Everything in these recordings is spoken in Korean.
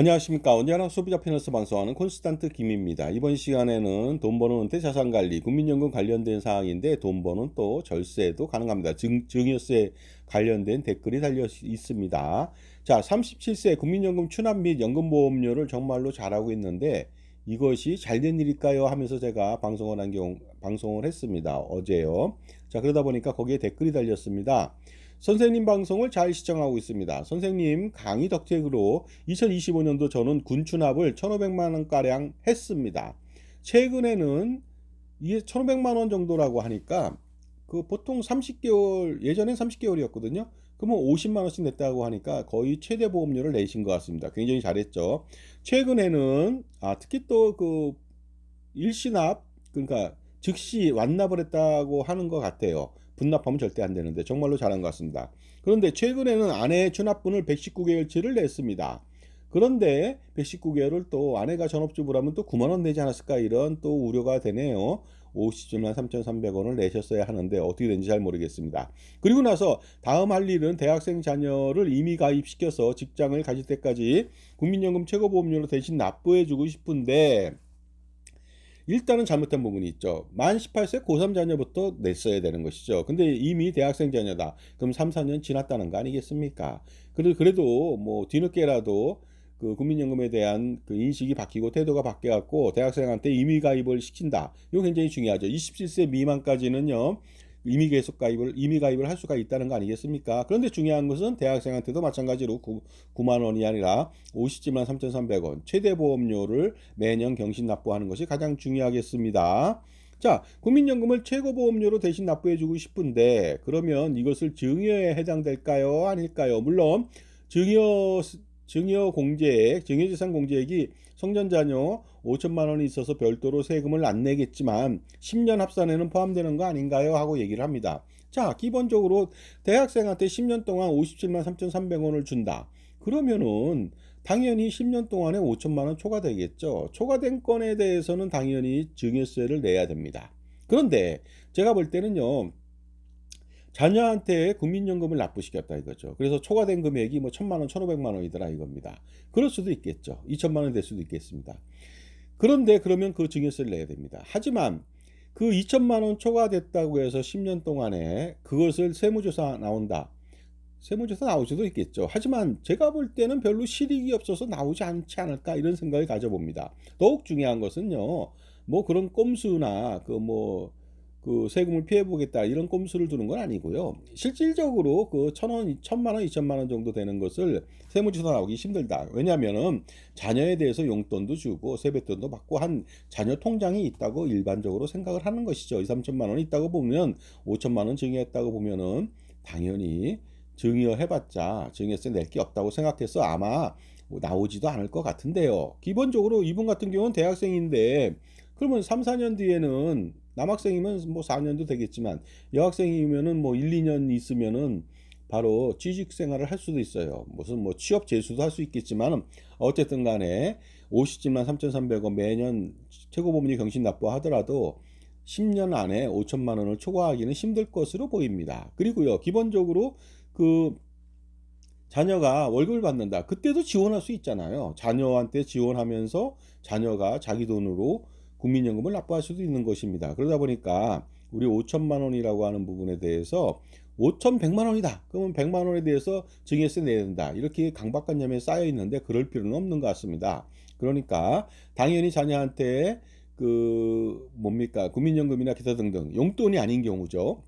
안녕하십니까. 언제나 소비자 패널에서 방송하는 콘스탄트 김입니다. 이번 시간에는 돈 버는 은퇴 자산 관리, 국민연금 관련된 사항인데 돈 버는 또 절세도 가능합니다. 증, 증여세 관련된 댓글이 달려 있습니다. 자, 37세 국민연금 추납 및 연금보험료를 정말로 잘하고 있는데 이것이 잘된 일일까요? 하면서 제가 방송을 한 경우, 방송을 했습니다. 어제요. 자, 그러다 보니까 거기에 댓글이 달렸습니다. 선생님 방송을 잘 시청하고 있습니다. 선생님 강의 덕택으로 2025년도 저는 군 추납을 1,500만 원가량 했습니다. 최근에는 이게 1,500만 원 정도라고 하니까 그 보통 30개월 예전엔 30개월이었거든요. 그러면 50만 원씩 냈다고 하니까 거의 최대 보험료를 내신 것 같습니다. 굉장히 잘했죠. 최근에는 아 특히 또 그 일시납 그러니까 즉시 완납을 했다고 하는 것 같아요. 분납하면 절대 안 되는데 정말로 잘한 것 같습니다. 그런데 최근에는 아내의 추납분을 119개월치를 냈습니다. 그런데 119개월을 또 아내가 전업주부라면 또 9만 원 내지 않았을까 이런 또 우려가 되네요. 50만 3,300원을 내셨어야 하는데 어떻게 된지 잘 모르겠습니다. 그리고 나서 다음 할 일은 대학생 자녀를 이미 가입시켜서 직장을 가질 때까지 국민연금 최고보험료로 대신 납부해주고 싶은데 일단은 잘못된 부분이 있죠. 만 18세 고3 자녀부터 냈어야 되는 것이죠. 근데 이미 대학생 자녀다. 그럼 3, 4년 지났다는 거 아니겠습니까? 그래도 그래도 뭐 뒤늦게라도 그 국민연금에 대한 그 인식이 바뀌고 태도가 바뀌어갖고 대학생한테 임의 가입을 시킨다. 이거 굉장히 중요하죠. 27세 미만까지는요. 임의 계속 가입을 임의 가입을 할 수가 있다는 거 아니겠습니까? 그런데 중요한 것은 대학생한테도 마찬가지로 9, 9만 원이 아니라 50만 3,300원 최대 보험료를 매년 경신 납부하는 것이 가장 중요하겠습니다. 자, 국민연금을 최고 보험료로 대신 납부해주고 싶은데 그러면 이것을 증여에 해당될까요? 아닐까요? 물론 증여 증여 공제액, 증여재산 공제액이 성전자녀 5천만 원이 있어서 별도로 세금을 안 내겠지만 10년 합산에는 포함되는 거 아닌가요? 하고 얘기를 합니다. 자, 기본적으로 대학생한테 10년 동안 57만 3,300원을 준다. 그러면은 당연히 10년 동안에 5천만 원 초과되겠죠. 초과된 건에 대해서는 당연히 증여세를 내야 됩니다. 그런데 제가 볼 때는요. 자녀한테 국민연금을 납부시켰다 이거죠. 그래서 초과된 금액이 뭐 천만 원, 천오백만 원이더라 이겁니다. 그럴 수도 있겠죠. 이천만 원 될 수도 있겠습니다. 그런데 그러면 그 증여세를 내야 됩니다. 하지만 그 2천만 원 초과됐다고 해서 10년 동안에 그것을 세무조사 나온다. 세무조사 나올 수도 있겠죠. 하지만 제가 볼 때는 별로 실익이 없어서 나오지 않지 않을까 이런 생각을 가져봅니다. 더욱 중요한 것은요. 뭐 그런 꼼수나 그 뭐 그 세금을 피해 보겠다 이런 꼼수를 두는 건 아니고요. 실질적으로 그 천 원, 천만 원, 이천만 원 정도 되는 것을 세무조사 나오기 힘들다. 왜냐하면은 자녀에 대해서 용돈도 주고 세뱃돈도 받고 한 자녀 통장이 있다고 일반적으로 생각을 하는 것이죠. 2, 3천만 원이 있다고 보면 5천만 원 증여했다고 보면은 당연히 증여해봤자 증여세 낼 게 없다고 생각해서 아마 나오지도 않을 것 같은데요. 기본적으로 이분 같은 경우는 대학생인데 그러면 3, 4년 뒤에는 남학생이면 뭐 4년도 되겠지만 여학생이면은 뭐 1, 2년 있으면은 바로 취직 생활을 할 수도 있어요. 무슨 뭐 취업 재수도 할 수 있겠지만 어쨌든 간에 50만 3,300원 매년 최고보험료 경신 납부하더라도 10년 안에 5천만 원을 초과하기는 힘들 것으로 보입니다. 그리고요, 기본적으로 그 자녀가 월급을 받는다. 그때도 지원할 수 있잖아요. 자녀한테 지원하면서 자녀가 자기 돈으로 국민연금을 납부할 수도 있는 것입니다. 그러다 보니까 우리 5천만 원이라고 하는 부분에 대해서 5,100만 원이다. 그러면 100만 원에 대해서 증여세 내야 된다. 이렇게 강박관념에 쌓여 있는데 그럴 필요는 없는 것 같습니다. 그러니까 당연히 자녀한테 그 뭡니까 국민연금이나 기타 등등 용돈이 아닌 경우죠.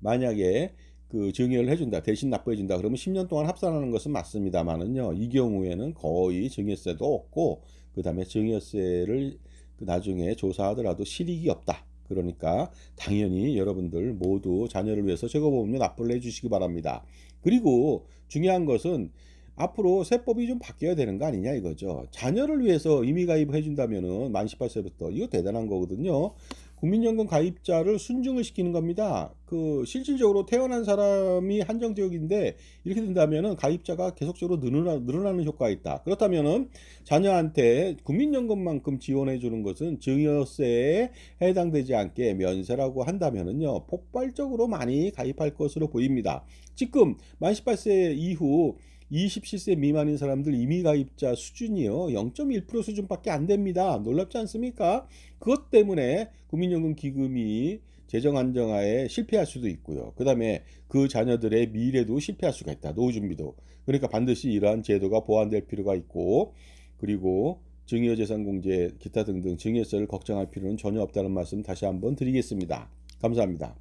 만약에 그 증여를 해준다 대신 납부해준다 그러면 10년 동안 합산하는 것은 맞습니다만은요 이 경우에는 거의 증여세도 없고 그 다음에 증여세를 그 나중에 조사하더라도 실익이 없다. 그러니까 당연히 여러분들 모두 자녀를 위해서 최고보험료 납부를 해주시기 바랍니다. 그리고 중요한 것은 앞으로 세법이 좀 바뀌어야 되는 거 아니냐 이거죠. 자녀를 위해서 임의 가입을 해준다면은 만 18세부터 이거 대단한 거거든요. 국민연금 가입자를 순증을 시키는 겁니다. 그 실질적으로 태어난 사람이 한정 지역인데 이렇게 된다면은 가입자가 계속적으로 늘어나, 늘어나는 효과가 있다. 그렇다면은 자녀한테 국민연금만큼 지원해 주는 것은 증여세에 해당되지 않게 면세라고 한다면은요 폭발적으로 많이 가입할 것으로 보입니다. 지금 만 18세 이후 27세 미만인 사람들 이미 가입자 수준이요. 0.1% 수준밖에 안 됩니다. 놀랍지 않습니까? 그것 때문에 국민연금 기금이 재정 안정화에 실패할 수도 있고요. 그다음에 그 자녀들의 미래도 실패할 수가 있다. 노후 준비도. 그러니까 반드시 이러한 제도가 보완될 필요가 있고 그리고 증여재산공제 기타 등등 증여세를 걱정할 필요는 전혀 없다는 말씀 다시 한번 드리겠습니다. 감사합니다.